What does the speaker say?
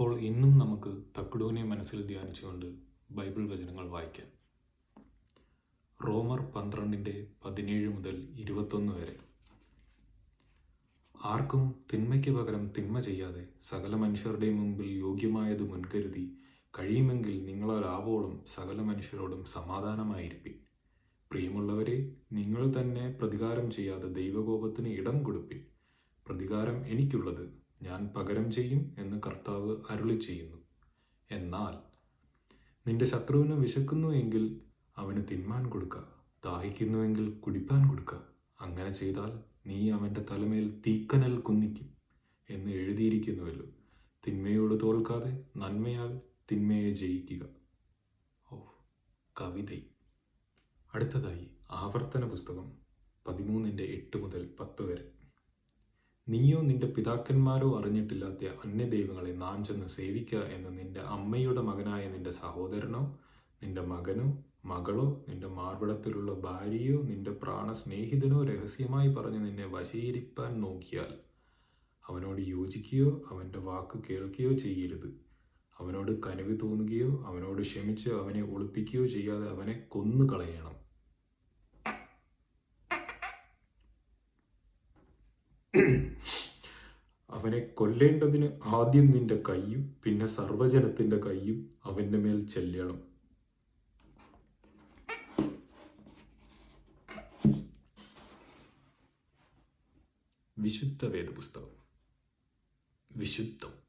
അപ്പോൾ ഇന്നും നമുക്ക് തക്കടൂനെ മനസ്സിൽ ധ്യാനിച്ചുകൊണ്ട് ബൈബിൾ വചനങ്ങൾ വായിക്കാം. റോമർ പന്ത്രണ്ടിന്റെ പതിനേഴ് മുതൽ ഇരുപത്തൊന്ന് വരെ. ആർക്കും തിന്മയ്ക്ക് പകരം തിന്മ ചെയ്യാതെ സകല മനുഷ്യരുടെയും മുമ്പിൽ യോഗ്യമായത് മുൻകരുതി കഴിയുമെങ്കിൽ നിങ്ങളാൽ ആവോളം സകല മനുഷ്യരോടും സമാധാനമായിരിപ്പിൻ. പ്രിയമുള്ളവരെ നിങ്ങൾ തന്നെ പ്രതികാരം ചെയ്യാതെ ദൈവകോപത്തിന് ഇടം കൊടുപ്പിൻ. പ്രതികാരം എനിക്കുള്ളത് ഞാൻ പകരം ചെയ്യും എന്ന് കർത്താവ് അരുളി ചെയ്യുന്നു. എന്നാൽ നിന്റെ ശത്രുവിന് വിശക്കുന്നു എങ്കിൽ അവന് തിന്മാൻ കൊടുക്കുക ദാഹിക്കുന്നുവെങ്കിൽ കുടിപ്പാൻ കൊടുക്കുക അങ്ങനെ ചെയ്താൽ നീ അവന്റെ തലമേൽ തീക്കനൽ കുന്നിക്കും എന്ന് എഴുതിയിരിക്കുന്നുവല്ലോ. തിന്മയോട് തോൽക്കാതെ നന്മയാൽ തിന്മയെ ജയിക്കുക. ഓ കവിത. അടുത്തതായി ആവർത്തന പുസ്തകം പതിമൂന്നിന്റെ എട്ട് മുതൽ പത്ത് വരെ. നീയോ നിന്റെ പിതാക്കന്മാരോ അറിഞ്ഞിട്ടില്ലാത്ത അന്യദൈവങ്ങളെ നാം ചെന്ന് സേവിക്കുക എന്ന് നിന്റെ അമ്മയുടെ മകനായ നിന്റെ സഹോദരനോ നിന്റെ മകനോ മകളോ നിന്റെ മാർവിടത്തിലുള്ള ഭാര്യയോ നിന്റെ പ്രാണസ്നേഹിതനോ രഹസ്യമായി പറഞ്ഞ് നിന്നെ വശീകരിപ്പാൻ നോക്കിയാൽ അവനോട് യോജിക്കുകയോ അവന്റെ വാക്ക് കേൾക്കുകയോ ചെയ്യരുത്. അവനോട് കനിവ് തോന്നുകയോ അവനോട് ക്ഷമിച്ച് അവനെ ഒളിപ്പിക്കുകയോ ചെയ്യാതെ അവനെ കൊന്നു കളയണം അവനെ കൊല്ലേണ്ടതിന് ആദ്യം നിന്റെ കൈയും പിന്നെ സർവജനത്തിന്റെ കൈയും അവന്റെ മേൽ ചെല്ലണം. വിശുദ്ധ വേദപുസ്തകം. വിശുദ്ധം.